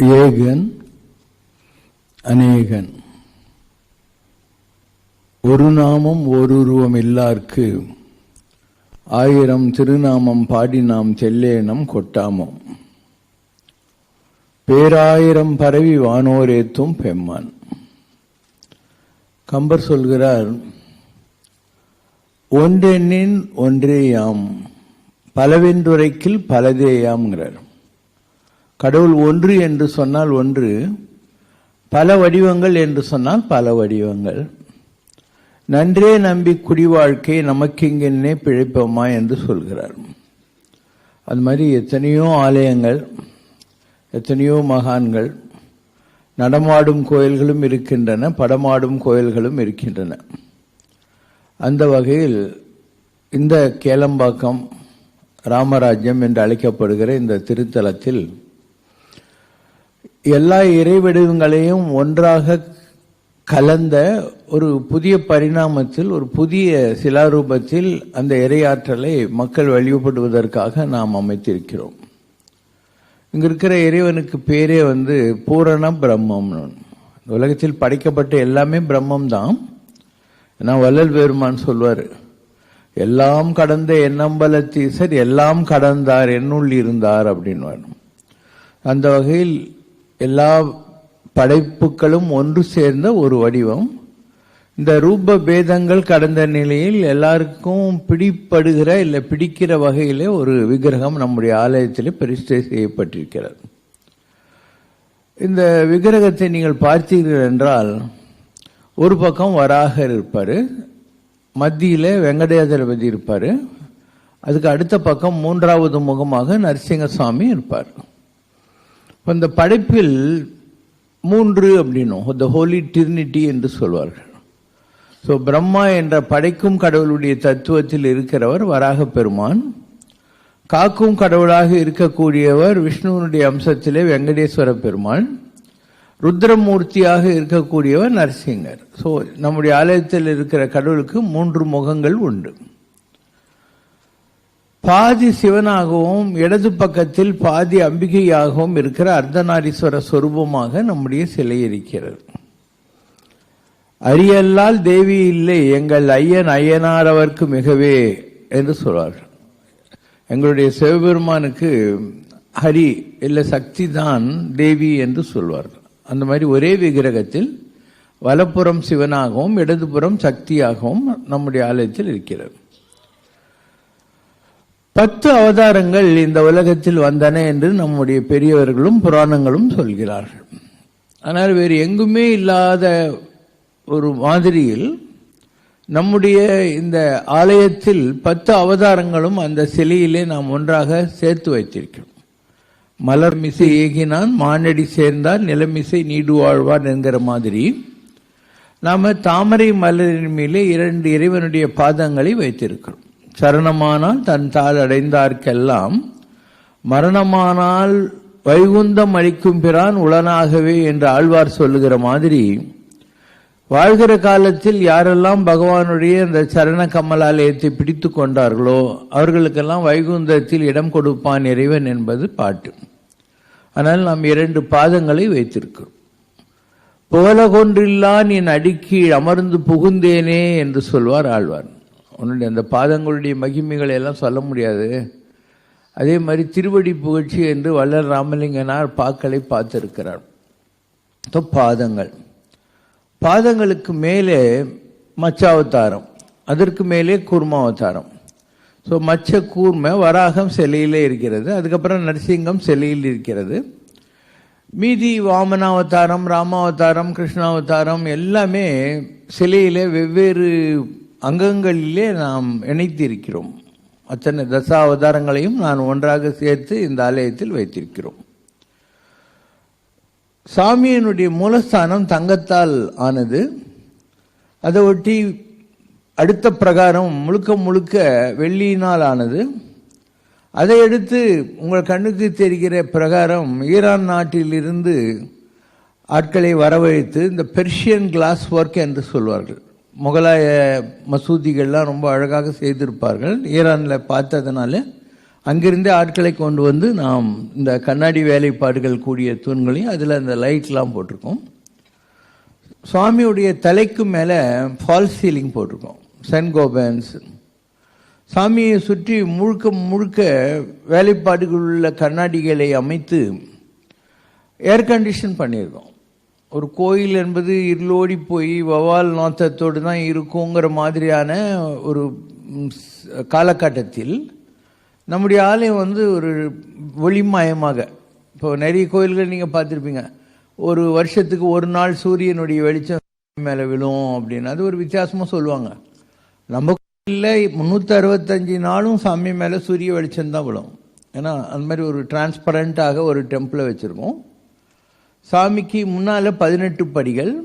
ஏகன் அநேகன். ஒரு நாமம் ஓருருவம் இல்லார்க்கு ஆயிரம் திருநாமம் பாடி நாம் செல்லேனம் கொட்டாமம். பேராயிரம் பரவி வானோரேத்தும் பெம்மான். கம்பர் சொல்கிறார் ஒன்றெண்ணின் ஒன்றேயாம் பலவென்றுரைக்கில் பலதேயாம்ங்கிறார். கடவுள் ஒன்று என்று சொன்னால் ஒன்று பல வடிவங்கள் என்று சொன்னால் பல வடிவங்கள். நன்றே நம்பி குடி வாழ்க்கை நமக்கிங்கன்னே பிழைப்போமா என்று சொல்கிறார். அது மாதிரி எத்தனையோ ஆலயங்கள் எத்தனையோ மகான்கள் நடமாடும் கோயில்களும் இருக்கின்றன படமாடும் கோயில்களும் இருக்கின்றன. அந்த வகையில் இந்த கேளம்பாக்கம் ராமராஜ்யம் என்று அழைக்கப்படுகிற இந்த திருத்தலத்தில் எல்லா இறைவடிவங்களையும் ஒன்றாக கலந்த ஒரு புதிய பரிணாமத்தில் ஒரு புதிய சிலாரூபத்தில் அந்த இறையாற்றலை மக்கள் வழிபடுவதற்காக நாம் அமைத்திருக்கிறோம். இங்க இருக்கிற இறைவனுக்கு பேரே வந்து பூரண பிரம்மம் உலகத்தில் படைக்கப்பட்ட எல்லாமே பிரம்மம் தான் ஏன்னா வள்ளல் பெருமான் சொல்வார் எல்லாம் கடந்த எண்ணம்பலத்தீசர் எல்லாம் கடந்தார் என்னுள் இருந்தார் அப்படின்னு அந்த வகையில் எல்லா படைப்புகளும் ஒன்று சேர்ந்த ஒரு வடிவம். இந்த ரூப பேதங்கள் கடந்த நிலையில் எல்லாருக்கும் பிடிப்படுகிற இல்லை பிடிக்கிற வகையிலே ஒரு விக்கிரகம் நம்முடைய ஆலயத்தில் பிரதிஷ்டை செய்யப்பட்டிருக்கிறது. இந்த விக்கிரகத்தை நீங்கள் பார்த்தீர்கள் என்றால் ஒரு பக்கம் வராகர் இருப்பார் மத்தியில் வெங்கடேதரபதி இருப்பார் அதுக்கு அடுத்த பக்கம் மூன்றாவது முகமாக நரசிங்கசாமி இருப்பார். இந்த படைப்பில் மூன்று அப்படின்னும். த ஹோலி டிரினிட்டி என்று சொல்வார்கள். ஸோ பிரம்மா என்ற படைக்கும் கடவுளுடைய தத்துவத்தில் இருக்கிறவர் வராக பெருமான். காக்கும் கடவுளாக இருக்கக்கூடியவர் விஷ்ணுவனுடைய அம்சத்திலே வெங்கடேஸ்வர பெருமான் ருத்ரமூர்த்தியாக இருக்கக்கூடியவர் நரசிங்கர். ஸோ நம்முடைய ஆலயத்தில் இருக்கிற கடவுளுக்கு மூன்று முகங்கள் உண்டு. பாதி சிவனாகவும் இடது பக்கத்தில் பாதி அம்பிகையாகவும் இருக்கிற அர்த்தநாரீஸ்வர சொரூபமாக நம்முடைய சிலை இருக்கிறது. அரியல்லால் தேவி இல்லை எங்கள் ஐயன் ஐயனார் மிகவே என்று சொல்வார்கள். எங்களுடைய சிவபெருமானுக்கு ஹரி இல்லை சக்தி தான் தேவி என்று சொல்வார்கள். அந்த மாதிரி ஒரே விக்கிரகத்தில் வலப்புறம் சிவனாகவும் இடதுபுறம் சக்தியாகவும் நம்முடைய ஆலயத்தில் இருக்கிறது. பத்து அவதாரங்கள் இந்த உலகத்தில் வந்தன என்று நம்முடைய பெரியவர்களும் புராணங்களும் சொல்கிறார்கள். ஆனால் வேறு எங்குமே இல்லாத ஒரு மாதிரியில் நம்முடைய இந்த ஆலயத்தில் பத்து அவதாரங்களும் அந்த சிலையிலே நாம் ஒன்றாக சேர்த்து வைத்திருக்கிறோம். மலர் மிசை ஏகினான் மானடி சேர்ந்தார் நிலமிசை நீடு வாழ்வார் என்கிற மாதிரி நாம் தாமரை மலரின் மேலே இரண்டு இறைவனுடைய பாதங்களை வைத்திருக்கிறோம். சரணமானால் தன் தாள் அடைந்தார்க்கெல்லாம் மரணமானால் வைகுந்தம் அளிக்கும் பிறான் உளனாகவே என்று ஆழ்வார் சொல்லுகிற மாதிரி வாழ்கிற காலத்தில் யாரெல்லாம் பகவானுடைய இந்த சரண கமலாலயத்தை பிடித்து கொண்டார்களோ அவர்களுக்கெல்லாம் வைகுந்தத்தில் இடம் கொடுப்பான் இறைவன் என்பது பாட்டு. ஆனால் நாம் இரண்டு பாதங்களை வைத்திருக்கிறோம். புகழ கொன்றில்லா என் அடிக்கீழ் அமர்ந்து புகுந்தேனே என்று சொல்வார் ஆழ்வார். உன்னுடைய அந்த பாதங்களுடைய மகிமைகளை எல்லாம் சொல்ல முடியாது. அதே மாதிரி திருவடி புகழ்ச்சி என்று வள்ளல் ராமலிங்கனார் பாக்களை பார்த்திருக்கிறார். பாதங்கள். பாதங்களுக்கு மேலே மச்சாவதாரம். அதற்கு மேலே கூர்மாவதாரம். ஸோ மச்ச கூர்ம வராகம் சிலையிலே இருக்கிறது. அதுக்கப்புறம் நரசிங்கம் சிலையில் இருக்கிறது. மீதி வாமனாவதாரம் ராமாவதாரம் கிருஷ்ணாவதாரம் எல்லாமே சிலையிலே வெவ்வேறு அங்கங்களிலே நாம் இணைத்து இருக்கிறோம் அத்தனை தசாவதாரங்களையும் நான் ஒன்றாக சேர்த்து இந்த ஆலயத்தில் வைத்திருக்கிறோம். சாமியினுடைய மூலஸ்தானம் தங்கத்தால் ஆனது அதை ஒட்டி அடுத்த பிரகாரம் முழுக்க முழுக்க வெள்ளியினால் ஆனது அதை எடுத்து உங்கள் கண்ணுக்கு தெரிகிற பிரகாரம் ஈரான் நாட்டிலிருந்து ஆட்களை வரவழைத்து இந்த பெர்ஷியன் கிளாஸ் ஒர்க் என்று சொல்வார்கள். முகலாய மசூதிகள்லாம் ரொம்ப அழகாக செய்திருப்பார்கள். ஈரானில் பார்த்ததுனால அங்கிருந்தே ஆட்களை கொண்டு வந்து நாம் இந்த கண்ணாடி வேலைப்பாடுகள் கூடிய தூண்களையும் அதில் அந்த லைட்லாம் போட்டிருக்கோம். சுவாமியுடைய தலைக்கு மேலே ஃபால் சீலிங் போட்டிருக்கோம். சென் கோபன்ஸ். சாமியை சுற்றி முழுக்க முழுக்க வேலைப்பாடுகள் உள்ள கண்ணாடிகளை அமைத்து ஏர் கண்டிஷன் பண்ணியிருக்கோம். ஒரு கோயில் என்பது இருளோடி போய் வவால் நாத்தத்தோடு தான் இருக்குங்கிற மாதிரியான ஒரு காலகட்டத்தில் நம்முடைய ஆலயம் வந்து ஒரு ஒளிமயமாக இப்போ நிறைய கோயில்கள் நீங்கள் பார்த்துருப்பீங்க. ஒரு வருஷத்துக்கு ஒரு நாள் சூரியனுடைய வெளிச்சம் மேலே விழும் அப்படின்னு அது ஒரு வித்தியாசமாக சொல்லுவாங்க. நம்ம கோயிலில் முந்நூற்றி அறுபத்தஞ்சு நாளும் சாமி மேலே சூரிய வெளிச்சம் தான் விழும். ஏன்னா அந்த மாதிரி ஒரு டிரான்ஸ்பரண்ட்டாக ஒரு டெம்பிளை வச்சுருக்கோம். சாமிக்கு முன்னால் பதினெட்டு படிகள்.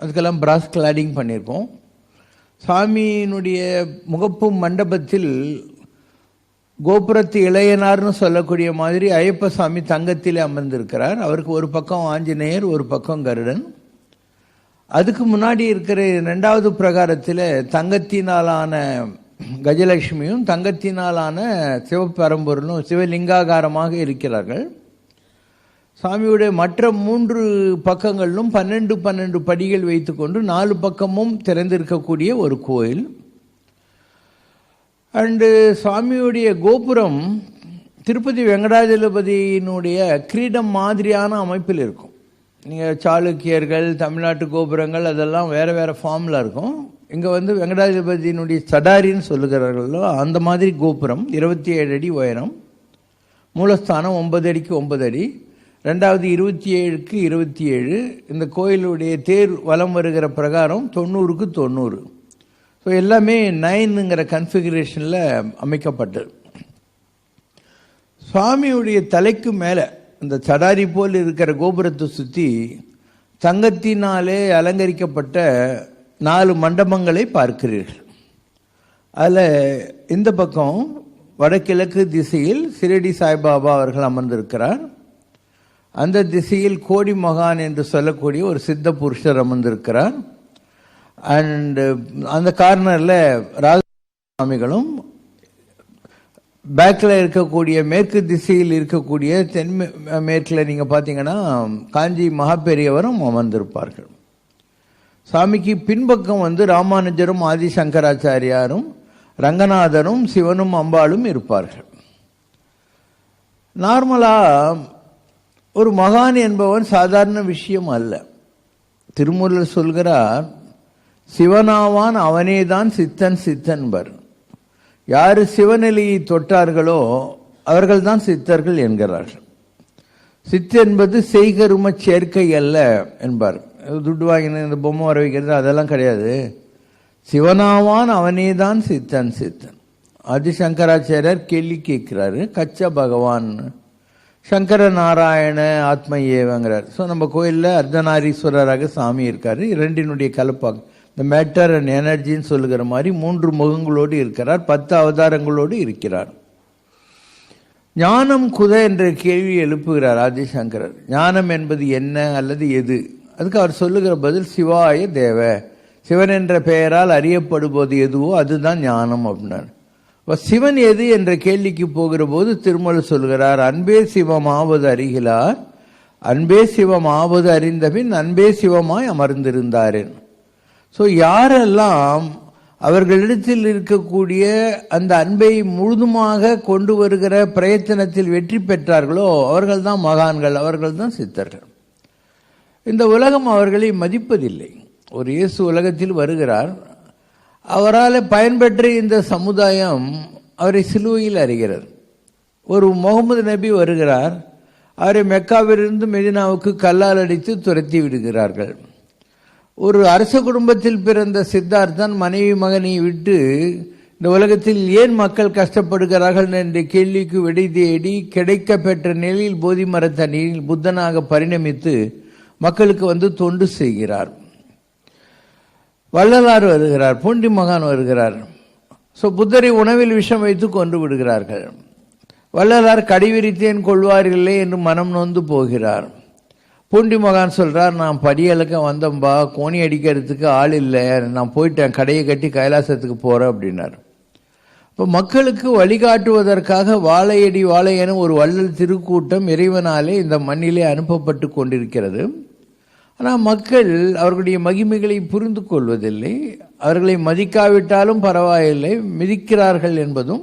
அதுக்கெல்லாம் பிராஸ் கிளாடிங் பண்ணியிருக்கோம் சாமியினுடைய முகப்பு மண்டபத்தில் கோபுரத்து இளையனார்னு சொல்லக்கூடிய மாதிரி ஐயப்ப சாமி தங்கத்திலே அமர்ந்திருக்கிறார். அவருக்கு ஒரு பக்கம் ஆஞ்சநேயர் ஒரு பக்கம் கருடன். அதுக்கு முன்னாடி இருக்கிற ரெண்டாவது பிரகாரத்தில் தங்கத்தினாலான கஜலட்சுமியும் தங்கத்தினாலான சிவபரம்பொருளும் சிவலிங்காகாரமாக இருக்கிறார்கள். சாமியுடைய மற்ற மூன்று பக்கங்களிலும் பன்னெண்டு பன்னெண்டு படிகள் வைத்துக்கொண்டு நாலு பக்கமும் திறந்திருக்கக்கூடிய ஒரு கோயில். அண்டு சாமியுடைய கோபுரம் திருப்பதி வெங்கடாஜலபதியினுடைய கிரீடம் மாதிரியான அமைப்பில் இருக்கும். நீங்கள் சாளுக்கியர்கள் தமிழ்நாட்டு கோபுரங்கள் அதெல்லாம் வேறு வேறு ஃபார்மில் இருக்கும். இங்கே வந்து வெங்கடாஜலபதியினுடைய சடாரின்னு சொல்லுகிறார்களோ அந்த மாதிரி கோபுரம் இருபத்தி ஏழு அடி உயரம். மூலஸ்தானம் ஒன்பது அடிக்கு ஒன்பது அடி. ரெண்டாவது இருபத்தி ஏழுக்கு இருபத்தி ஏழு இந்த கோயிலுடைய தேர் வலம் வருகிற பிரகாரம் தொண்ணூறுக்கு தொண்ணூறு. ஸோ எல்லாமே நைனுங்கிற கன்ஃபிகரேஷனில் அமைக்கப்பட்டது. சுவாமியுடைய தலைக்கு மேலே இந்த சடாரி போல் இருக்கிற கோபுரத்தை சுற்றி தங்கத்தினாலே அலங்கரிக்கப்பட்ட நாலு மண்டபங்களை பார்க்கிறீர்கள். அதில் இந்த பக்கம் வடகிழக்கு திசையில் சிரடி சாய்பாபா அவர்கள் அமர்ந்திருக்கிறார். அந்த திசையில் கோடி மகான் என்று சொல்லக்கூடிய ஒரு சித்த புருஷர் அமர்ந்திருக்கிறார். அண்டு uh, அந்த கார்னரில் ராஜசுவாமிகளும் பேக்கில் இருக்கக்கூடிய மேற்கு திசையில் இருக்கக்கூடிய தென் மேற்கில் நீங்கள் பார்த்தீங்கன்னா காஞ்சி மகாபெரியவரும் அமர்ந்திருப்பார்கள். சாமிக்கு பின்பக்கம் வந்து ராமானுஜரும் ஆதிசங்கராச்சாரியாரும் ரங்கநாதரும் சிவனும் அம்பாளும் இருப்பார்கள். நார்மலாக ஒரு மகான் என்பவன் சாதாரண விஷயம் அல்ல. திருமூலர் சொல்கிறார் சிவனாவான் அவனேதான் சித்தன் சித்தன்பர். யார் சிவநிலையை தொட்டார்களோ அவர்கள்தான் சித்தர்கள் என்கிறார்கள். சித்து என்பது செய்கரும சேர்க்கை அல்ல என்பார். துட்டு வாங்கின இந்த பொம்மை வர வைக்கிறது அதெல்லாம் கிடையாது. சிவனாவான் அவனேதான் சித்தன் சித்தன். ஆதிசங்கராச்சாரியர் கேள்வி கேட்கிறாரு கச்ச பகவான் சங்கர நாராயண ஆத்ம ஏவங்கிறார் ஸோ நம்ம கோயிலில் அர்த்தநாரீஸ்வரராக சாமி இருக்கார். இரண்டினுடைய கலப்பாக இந்த மேட்டர் அண்ட் எனர்ஜின்னு சொல்லுகிற மாதிரி மூன்று முகங்களோடு இருக்கிறார். பத்து அவதாரங்களோடு இருக்கிறார். ஞானம் குத என்ற கேள்வி எழுப்புகிறார் ஆதிசங்கரர். ஞானம் என்பது என்ன அல்லது எது? அதுக்கு அவர் சொல்லுகிற பதில் சிவாய தேவ. சிவன் என்ற பெயரால் அறியப்படுவது எதுவோ அதுதான் ஞானம் அப்படின்னார். சிவன் எது என்ற கேள்விக்கு போகிற போது திருமலை சொல்கிறார் அன்பே சிவமாவது அறிகிறார் அன்பே சிவமாவது அறிந்தபின் அன்பே சிவமாய் அமர்ந்திருந்தாரேன். ஸோ யாரெல்லாம் அவர்களிடத்தில் இருக்கக்கூடிய அந்த அன்பை முழுதுமாக கொண்டு வருகிற பிரயத்தனத்தில் வெற்றி பெற்றார்களோ அவர்கள்தான் மகான்கள் அவர்கள்தான் சித்தர்கள். இந்த உலகம் அவர்களை மதிப்பதில்லை. ஒரு இயேசு உலகத்தில் வருகிறார் அவரால் பயன்பெற்ற இந்த சமுதாயம் அவரை சிலுவையில் அறிகிறது. ஒரு முகமது நபி வருகிறார். அவரை மெக்காவிலிருந்து மெதினாவுக்கு கல்லால் அடித்து துரத்தி விடுகிறார்கள். ஒரு அரச குடும்பத்தில் பிறந்த சித்தார்த்தன் மனைவி மகனை விட்டு இந்த உலகத்தில் ஏன் மக்கள் கஷ்டப்படுகிறார்கள்? என்ற கேள்விக்கு விடை தேடி கிடைக்க பெற்ற நிலையில் போதி மரத்தனியில் புத்தனாக பரிணமித்து மக்களுக்கு வந்து தொண்டு செய்கிறார். வள்ளலார் வருகிறார் பூண்டி மகான் வருகிறார். ஸோ புத்தரை உணவில் விஷம் வைத்து கொண்டு விடுகிறார்கள். வள்ளலார் கடிவிரித்தேன் கொள்வார்களே என்று மனம் நொந்து போகிறார். பூண்டி மகான் சொல்கிறார் நான் படியலுக்க வந்தம்பா கோணி அடிக்கிறதுக்கு ஆள் இல்லை. நான் போயிட்டேன் கடையை கட்டி கைலாசத்துக்கு போகிறேன் அப்படின்னார். இப்போ மக்களுக்கு வழிகாட்டுவதற்காக வாழையடி வாழை ஒரு வள்ளல் திருக்கூட்டம் இறைவனாலே இந்த மண்ணிலே அனுப்பப்பட்டு கொண்டிருக்கிறது. ஆனால் மக்கள் அவர்களுடைய மகிமைகளை புரிந்து கொள்வதில்லை. அவர்களை மதிக்காவிட்டாலும் பரவாயில்லை மிதிக்கிறார்கள் என்பதும்.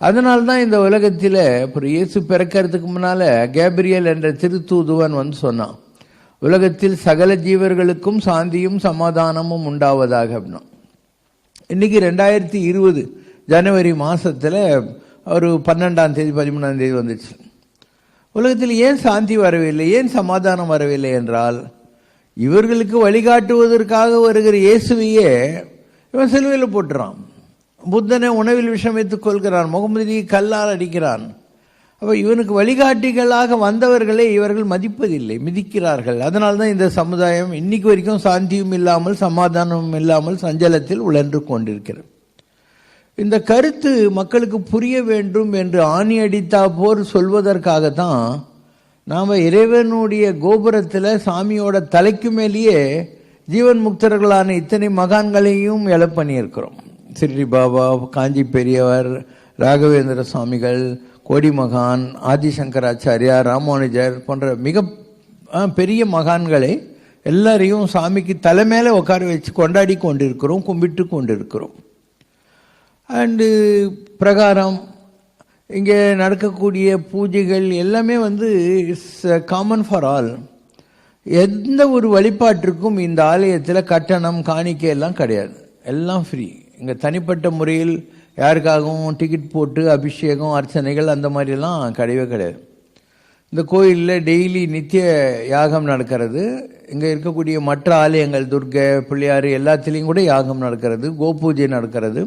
அதனால்தான் இந்த உலகத்தில் அப்புறம் இயேசு பிறக்கிறதுக்கு முன்னால் கேப்ரியல் என்ற திருத்தூதுவன் வந்து சொன்னான் உலகத்தில் சகல ஜீவர்களுக்கும் சாந்தியும் சமாதானமும் உண்டாவதாக அப்படின்னா. இன்னைக்கு ரெண்டாயிரத்தி இருபது ஜனவரி மாதத்தில் ஒரு பன்னெண்டாம் தேதி பதிமூணாம் தேதி வந்துச்சு. உலகத்தில் ஏன் சாந்தி வரவில்லை? ஏன் சமாதானம் வரவில்லை என்றால் இவர்களுக்கு வழிகாட்டுவதற்காக வருகிற இயேசுவையே இவன் சிலுவையில் போட்டுறான். புத்தனை உணவில் விஷமித்துக் கொள்கிறான் முகமதி கல்லால் அடிக்கிறான். அப்போ இவனுக்கு வழிகாட்டிகளாக வந்தவர்களை இவர்கள் மதிப்பதில்லை மிதிக்கிறார்கள். அதனால தான் இந்த சமுதாயம் இன்னைக்கு வரைக்கும் சாந்தியும் இல்லாமல் சமாதானமும் இல்லாமல் சஞ்சலத்தில் உழன்று கொண்டிருக்கிறது. இந்த கருத்து மக்களுக்கு புரிய வேண்டும் என்று ஆணி அடித்தா போர் சொல்வதற்காகத்தான் நாம் இறைவனுடைய கோபுரத்தில் சாமியோட தலைக்கு மேலேயே ஜீவன் முக்தர்களான இத்தனை மகான்களையும் எழ பண்ணியிருக்கிறோம். ஸ்ரீ பாபா காஞ்சி பெரியவர் ராகவேந்திர சுவாமிகள் கோடிமகான் ஆதிசங்கராச்சாரியா ராமானுஜர் போன்ற மிக பெரிய மகான்களை எல்லாரையும் சாமிக்கு தலை மேலே உட்கார வச்சு கொண்டாடி கொண்டிருக்கிறோம் கும்பிட்டு கொண்டிருக்கிறோம். அண்டு uh, பிரகாரம் இங்கே நடக்கக்கூடிய பூஜைகள் எல்லாமே வந்து இட்ஸ் காமன் ஃபார் ஆல் எந்த ஒரு வழிபாட்டிற்கும் இந்த ஆலயத்தில் கட்டணம் காணிக்கை எல்லாம் கிடையாது. எல்லாம் ஃப்ரீ இங்கே தனிப்பட்ட முறையில் யாருக்காகவும் டிக்கெட் போட்டு அபிஷேகம் அர்ச்சனைகள் அந்த மாதிரிலாம் கிடையவே கிடையாது. இந்த கோயிலில் டெய்லி நித்திய யாகம் நடக்கிறது. இங்கே இருக்கக்கூடிய மற்ற ஆலயங்கள் துர்க்கை பிள்ளையார் எல்லாத்துலேயும் கூட யாகம் நடக்கிறது. கோபூஜை நடக்கிறது.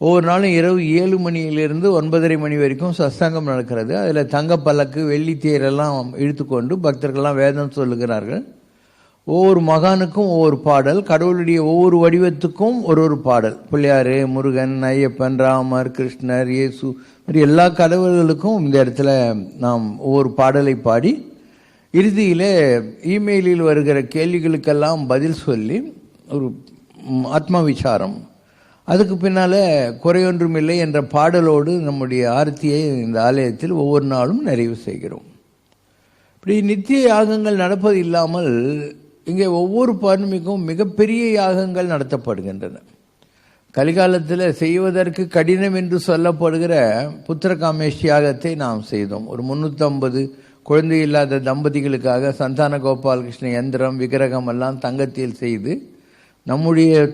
ஒவ்வொரு நாளும் இரவு ஏழு மணியிலிருந்து ஒன்பதரை மணி வரைக்கும் சஸ்தங்கம் நடக்கிறது. அதில் தங்க பல்லக்கு வெள்ளி தேரெல்லாம் இழுத்துக்கொண்டு பக்தர்கள்லாம் வேதம் சொல்லுகிறார்கள். ஒவ்வொரு மகானுக்கும் ஒவ்வொரு பாடல் கடவுளுடைய ஒவ்வொரு வடிவத்துக்கும் ஒரு ஒரு பாடல். பிள்ளையார் முருகன் ஐயப்பன் ராமர் கிருஷ்ணர் இயேசு மாதிரி எல்லா கடவுள்களுக்கும் இந்த இடத்துல நாம் ஒவ்வொரு பாடலை பாடி இறுதியில் இமெயிலில் வருகிற கேள்விகளுக்கெல்லாம் பதில் சொல்லி ஒரு ஆத்ம விசாரம் அதுக்கு பின்னால் குறையொன்றுமில்லை என்ற பாடலோடு நம்முடைய ஆர்த்தியை இந்த ஆலயத்தில் ஒவ்வொரு நாளும் நிறைவு செய்கிறோம். இப்படி நித்திய யாகங்கள் நடப்பது இல்லாமல் இங்கே ஒவ்வொரு பௌர்ணமிக்கும் மிகப்பெரிய யாகங்கள் நடத்தப்படுகின்றன. கலிகாலத்தில் செய்வதற்கு கடினம் என்று சொல்லப்படுகிற புத்திரகாமேஷ் யாகத்தை நாம் செய்தோம். ஒரு முந்நூற்றம்பது குழந்தை இல்லாத தம்பதிகளுக்காக சந்தான கோபாலகிருஷ்ண யந்திரம் விக்கிரகம் எல்லாம் தங்கத்தில் செய்து நம்முடைய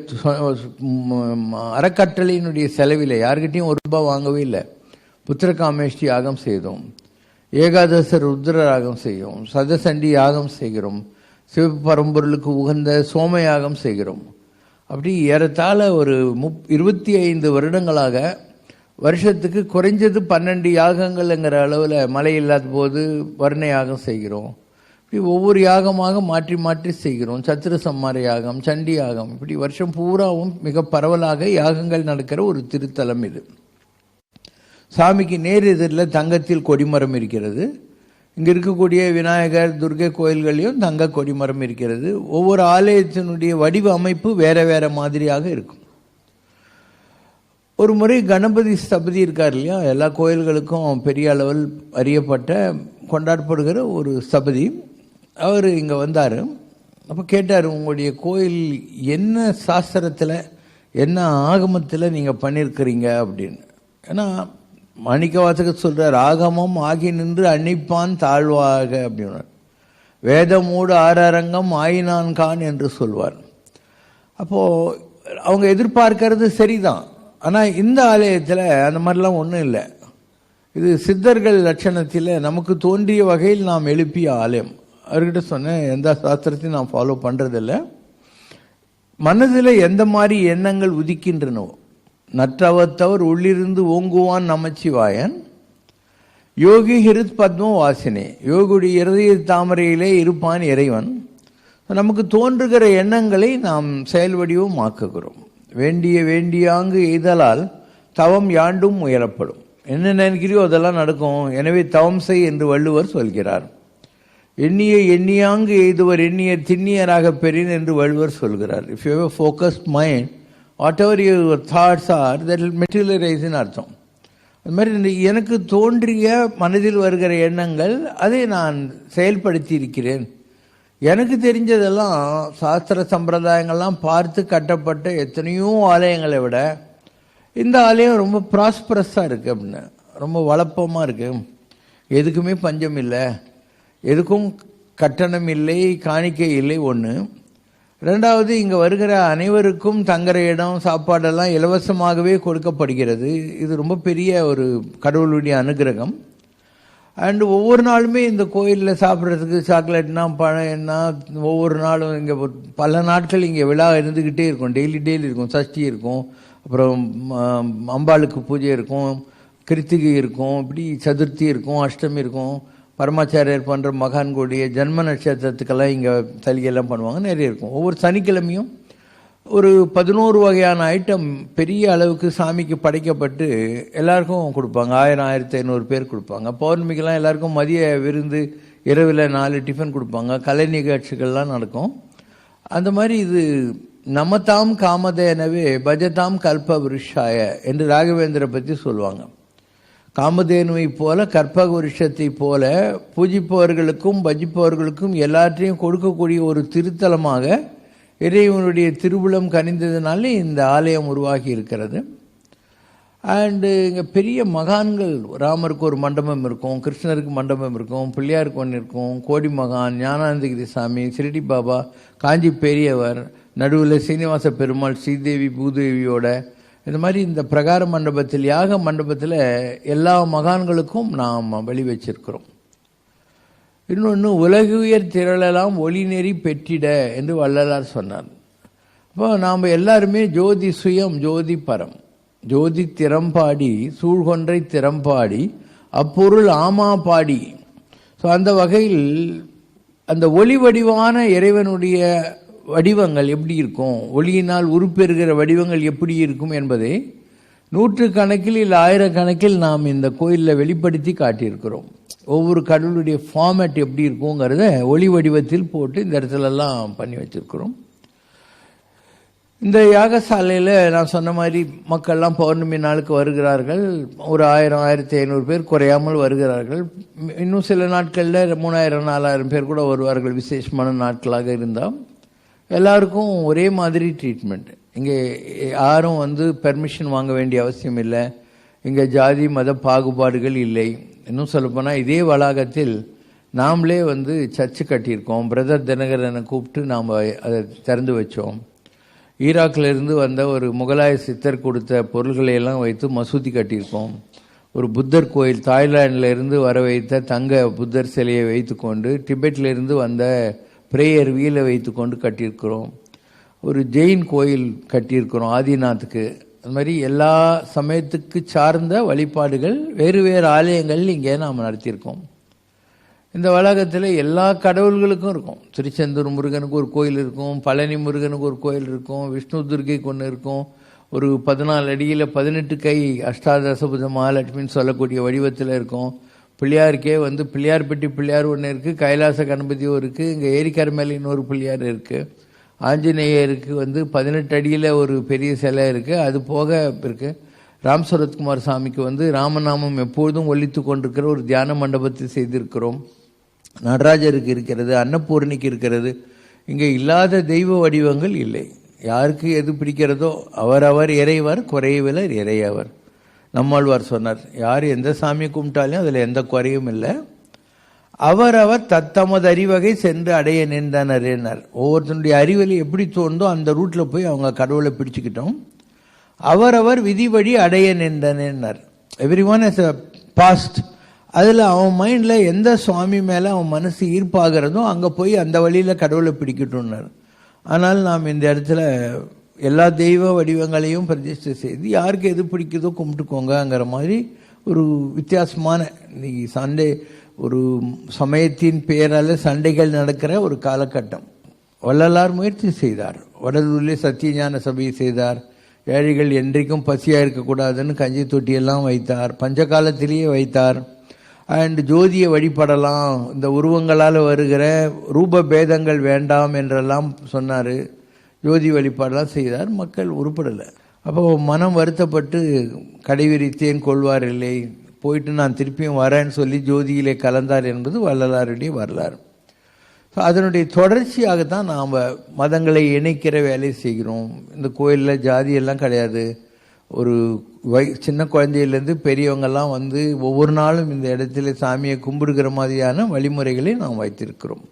அறக்கட்டளையினுடைய செலவில் யாருக்கிட்டையும் ஒரு ரூபாய் வாங்கவே இல்லை. புத்திரகாமேஷ்டி யாகம் செய்தோம். ஏகாதச ருத்ர யாகம் செய்யும். சதசண்டி யாகம் செய்கிறோம். சிவபரம்பொருளுக்கு உகந்த சோம யாகம் செய்கிறோம். அப்படி ஏறத்தாழ ஒரு முப் இருபத்தி ஐந்து வருடங்களாக வருஷத்துக்கு குறைஞ்சது பன்னெண்டு யாகங்கள்ங்கிற அளவில் மழை இல்லாத போது வர்ண யாகம் செய்கிறோம். இப்படி ஒவ்வொரு யாகமாக மாற்றி மாற்றி செய்கிறோம். சத்திர சம்மார யாகம் சண்டி யாகம் இப்படி வருஷம் பூராவும் மிக பரவலாக யாகங்கள் நடக்கிற ஒரு திருத்தலம் இது. சாமிக்கு நேர் எதிரில் தங்கத்தில் கொடிமரம் இருக்கிறது. இங்கே இருக்கக்கூடிய விநாயகர் துர்கை கோயில்களையும் தங்க கொடிமரம் இருக்கிறது. ஒவ்வொரு ஆலயத்தினுடைய வடிவ அமைப்பு வேற வேற மாதிரியாக இருக்கும். ஒரு முறை கணபதி ஸ்தபதி இருக்கார் இல்லையா? எல்லா கோயில்களுக்கும் பெரிய அளவில் அறியப்பட்ட கொண்டாடப்படுகிற ஒரு ஸ்தபதி. அவர் இங்கே வந்தார். அப்போ கேட்டார் உங்களுடைய கோயில் என்ன சாஸ்திரத்தில் என்ன ஆகமத்தில் நீங்கள் பண்ணியிருக்கிறீங்க அப்படின்னு. ஏன்னா மாணிக்க வாசகர் சொல்கிறார் ஆகமம் ஆகி நின்று அன்னிப்பான் தாழ்வாக அப்படின்னார். வேதமூடு ஆரரங்கம் ஆயினான் கான் என்று சொல்வார். அப்போது அவங்க எதிர்பார்க்கறது சரிதான். ஆனால் இந்த ஆலயத்தில் அந்த மாதிரிலாம் ஒன்றும் இல்லை. இது சித்தர்கள் லட்சணத்தில் நமக்கு தோன்றிய வகையில் நாம் எழுப்பிய ஆலயம். அவர்கிட்ட சொன்னேன் எந்த சாஸ்திரத்தையும் நான் ஃபாலோ பண்ணுறதில்ல மனதில் எந்த மாதிரி எண்ணங்கள் உதிக்கின்றனோ நற்றவத்தவர் உள்ளிருந்து ஓங்குவான் நமச்சிவாயன். யோகி ஹிருத் பத்ம வாசினே யோகுடைய இருதய தாமரையிலே இருப்பான் இறைவன். நமக்கு தோன்றுகிற எண்ணங்களை நாம் செயல் வடிவம் ஆக்குகிறோம் வேண்டிய வேண்டியாங்கு எய்தலால் தவம் யாண்டும் உயரப்படும். என்ன நினைக்கிறியோ அதெல்லாம் நடக்கும். எனவே தவம் செய் என்று வள்ளுவர் சொல்கிறார். எண்ணிய எண்ணியாங்கு எய்துவர் எண்ணிய திண்ணியராக பெறின் என்று வள்ளுவர் சொல்கிறார். If you focused mind whatever your thoughts are that மெட்டீரியலைஸ்னு அர்த்தம். அது மாதிரி எனக்கு தோன்றிய மனதில் வருகிற எண்ணங்கள் அதை நான் செயல்படுத்தி இருக்கிறேன் எனக்கு தெரிஞ்சதெல்லாம் சாஸ்திர சம்பிரதாயங்கள்லாம் பார்த்து கட்டப்பட்ட எத்தனையோ ஆலயங்களை விட இந்த ஆலயம் ரொம்ப ப்ராஸ்பரஸாக இருக்குது அப்படின்னு ரொம்ப வளப்பமாக இருக்குது எதுக்குமே பஞ்சம் இல்லை. எதுக்கும் கட்டணம் இல்லை காணிக்கை இல்லை ஒன்று ரெண்டாவது இங்கே வருகிற அனைவருக்கும் தங்குற இடம் சாப்பாடெல்லாம் இலவசமாகவே கொடுக்கப்படுகிறது. இது ரொம்ப பெரிய ஒரு கடவுளுடைய அனுகிரகம். அண்டு ஒவ்வொரு நாளுமே இந்த கோயிலில் சாப்பிட்றதுக்கு சாக்லேட்னா பழம் என்ன ஒவ்வொரு நாளும் இங்கே பல நாட்கள் இங்கே விழா இருந்துக்கிட்டே இருக்கும். டெய்லி டெய்லி இருக்கும். சஷ்டி இருக்கும். அப்புறம் அம்பாளுக்கு பூஜை இருக்கும். கிருத்திகை இருக்கும். இப்படி சதுர்த்தி இருக்கும். அஷ்டமி இருக்கும். பரமாச்சாரியர் பண்ணுற மகான்களுடைய ஜென்ம நட்சத்திரத்துக்கெல்லாம் இங்கே சலுகையெல்லாம் பண்ணுவாங்க. நிறைய இருக்கும். ஒவ்வொரு சனிக்கிழமையும் ஒரு பதினோரு வகையான ஐட்டம் பெரிய அளவுக்கு சாமிக்கு படைக்கப்பட்டு எல்லாருக்கும் கொடுப்பாங்க. ஆயிரம் ஆயிரத்தி ஐநூறு பேர் கொடுப்பாங்க. பௌர்ணமிக்கெல்லாம் எல்லாருக்கும் மதிய விருந்து இரவில் நாலு டிஃபன் கொடுப்பாங்க. கலை நிகழ்ச்சிகள்லாம் நடக்கும். அந்த மாதிரி இது நமதாம் காமதேனவே பஜதாம் கல்ப விருஷாய என்று ராகவேந்திர பற்றி சொல்லுவாங்க. காமதேனுவை போல கற்பக விருஷத்தை போல பூஜிப்பவர்களுக்கும் பஜிப்பவர்களுக்கும் எல்லாற்றையும் கொடுக்கக்கூடிய ஒரு திருத்தலமாக இறைவனுடைய திருவுளம் கனிந்ததுனால இந்த ஆலயம் உருவாகி இருக்கிறது அண்டு இங்கே பெரிய மகான்கள் ராமருக்கு ஒரு மண்டபம் இருக்கும் கிருஷ்ணருக்கு மண்டபம் இருக்கும் பிள்ளையாருக்கு ஒன்று இருக்கும் கோடி மகான் ஞானானந்தகிரி சாமி சிரடி பாபா காஞ்சி பெரியவர் நடுவில் சீனிவாச பெருமாள் ஸ்ரீதேவி பூதேவியோட இந்த மாதிரி இந்த பிரகார மண்டபத்தில் யாக மண்டபத்தில் எல்லா மகான்களுக்கும் நாம் வழி வச்சிருக்கிறோம் இன்னொன்று உலகுயர் திரளெல்லாம் ஒளி நெறி பெற்றிட என்று வள்ளலார் சொன்னார். அப்போ நாம் எல்லாருமே ஜோதி சுயம் ஜோதி பரம். ஜோதி திறம்பாடி சூழ்கொன்றை திறம்பாடி அப்பொருள் ஆமா பாடி. ஸோ அந்த வகையில் அந்த ஒளி வடிவான இறைவனுடைய வடிவங்கள் எப்படி இருக்கும்? ஒளியினால் உருப்பெறுகிற வடிவங்கள் எப்படி இருக்கும் என்பதை நூற்று கணக்கில் இல்லை ஆயிரக்கணக்கில் நாம் இந்த கோயிலில் வெளிப்படுத்தி காட்டியிருக்கிறோம். ஒவ்வொரு கடவுளுடைய ஃபார்மேட் எப்படி இருக்குங்கிறத ஒளி வடிவத்தில் போட்டு இந்த இடத்துலலாம் பண்ணி வச்சுருக்கிறோம். இந்த யாகசாலையில் நான் சொன்ன மாதிரி மக்கள்லாம் பௌர்ணமி நாளுக்கு வருகிறார்கள். ஒரு ஆயிரம் ஆயிரத்தி ஐநூறு பேர் குறையாமல் வருகிறார்கள். இன்னும் சில நாட்களில் மூணாயிரம் நாலாயிரம் பேர் கூட வருவார்கள். விசேஷமான நாட்களாக இருந்தால். எல்லாருக்கும் ஒரே மாதிரி ட்ரீட்மெண்ட் இங்கே யாரும் வந்து பெர்மிஷன் வாங்க வேண்டிய அவசியம் இல்லை. இங்கே ஜாதி மத பாகுபாடுகள் இல்லை. இன்னும் சொல்லப்போனால் இதே வளாகத்தில் நாமளே வந்து சர்ச்சு கட்டியிருக்கோம். பிரதர் தினகரனை கூப்பிட்டு நாம் அதை திறந்து வச்சோம். ஈராக்கில் இருந்து வந்த ஒரு முகலாய சித்தர் கொடுத்த பொருள்களை எல்லாம் வைத்து மசூதி கட்டியிருக்கோம். ஒரு புத்தர் கோயில் தாய்லாண்டில் இருந்து வர வைத்த தங்க புத்தர் சிலையை வைத்துக்கொண்டு டிபெட்லேருந்து வந்த பிரேயர் வீலை வைத்துக்கொண்டு கட்டியிருக்கிறோம். ஒரு ஜெயின் கோயில் கட்டியிருக்கிறோம் ஆதிநாத்துக்கு. அது மாதிரி எல்லா சமயத்துக்கு சார்ந்த வழிபாடுகள் வேறு வேறு ஆலயங்கள் இங்கே நாம் நடத்தியிருக்கோம். இந்த வளாகத்தில் எல்லா கடவுள்களுக்கும் இருக்கும். திருச்செந்தூர் முருகனுக்கு ஒரு கோயில் இருக்கும் பழனி முருகனுக்கு ஒரு கோயில் இருக்கும் விஷ்ணு துர்கைக்கு ஒன்று இருக்கும். ஒரு பதினாலு அடியில் பதினெட்டு கை அஷ்டாதசபுத மகாலட்சுமின்னு சொல்லக்கூடிய வடிவத்தில் இருக்கும். பிள்ளையாருக்கே வந்து பிள்ளையார்பட்டி பிள்ளையார் ஒன்று இருக்குது கைலாச கணபதியும் இருக்குது இங்கே ஏரிக்கரை மேலே இன்னொரு பிள்ளையார் இருக்குது ஆஞ்சநேயருக்கு வந்து பதினெட்டு அடியில் ஒரு பெரிய சிலை இருக்குது அது போக இருக்குது ராம் சரத்குமார் சாமிக்கு வந்து ராமநாமம் எப்பொழுதும் ஒலித்து கொண்டிருக்கிற ஒரு தியான மண்டபத்தை செய்திருக்கிறோம். நடராஜருக்கு இருக்கிறது அன்னபூரணிக்கு இருக்கிறது. இங்கே இல்லாத தெய்வ வடிவங்கள் இல்லை. யாருக்கு எது பிடிக்கிறதோ அவரவர் இறைவர் குறையவிலர் இறையவர். நம்மாழ்வார் சொன்னார் யார் எந்த சாமி கும்பிட்டாலும் அதில் எந்த குறையும் இல்லை. அவரவர் தத்தமது அறிவகை சென்று அடைய நின்றனரேனார் ஒவ்வொருத்தனுடைய அறிவலி எப்படி தோணுதோ அந்த ரூட்டில் போய் அவங்க கடவுளை பிடிச்சிக்கிட்டோம். அவரவர் விதிபடி அடைய நின்றனர் every one is a past அதில் அவன் மைண்டில் எந்த சுவாமி மேலே அவன் மனசு ஈர்ப்பாகிறதோ அங்கே போய் அந்த வழியில் கடவுளை பிடிக்கட்டும்னார். ஆனால் நாம் இந்த இடத்துல எல்லா தெய்வ வடிவங்களையும் பிரதிஷ்டை செய்து யாருக்கு எது பிடிக்குதோ கும்பிட்டுக்கோங்கங்கிற மாதிரி ஒரு வித்தியாசமான இன்னைக்கு சண்டே ஒரு சமயத்தின் பெயரால் சண்டைகள் நடக்கிற ஒரு காலகட்டம். வள்ளலார் முயற்சி செய்தார். வடலூரிலே சத்தியஞான சபையை செய்தார். ஏழைகள் என்றைக்கும் பசியாக இருக்கக்கூடாதுன்னு கஞ்சி தொட்டியெல்லாம் வைத்தார். பஞ்சகாலத்திலேயே வைத்தார். அண்ட் ஜோதியை வழிபடலாம். இந்த உருவங்களால் வருகிற ரூப பேதங்கள் வேண்டாம் என்றெல்லாம் சொன்னார். ஜோதி வழிபாடெல்லாம் செய்தார். மக்கள் உருப்படலை. அப்போ மனம் வருத்தப்பட்டு கடைவிரித்தேன் கொள்வார் இல்லை போயிட்டு நான் திருப்பியும் வரேன்னு சொல்லி ஜோதியிலே கலந்தார் என்பது வள்ளலாருடைய வரலாறு. ஸோ அதனுடைய தொடர்ச்சியாக தான் நாம் மதங்களை இணைக்கிற வேலையை செய்கிறோம். இந்த கோயிலில் ஜாதி எல்லாம் கிடையாது. ஒரு வை சின்ன குழந்தையிலேருந்து பெரியவங்கெல்லாம் வந்து ஒவ்வொரு நாளும் இந்த இடத்துல சாமியை கும்பிடுகிற மாதிரியான வழிமுறைகளை நாம் வைத்திருக்கிறோம்.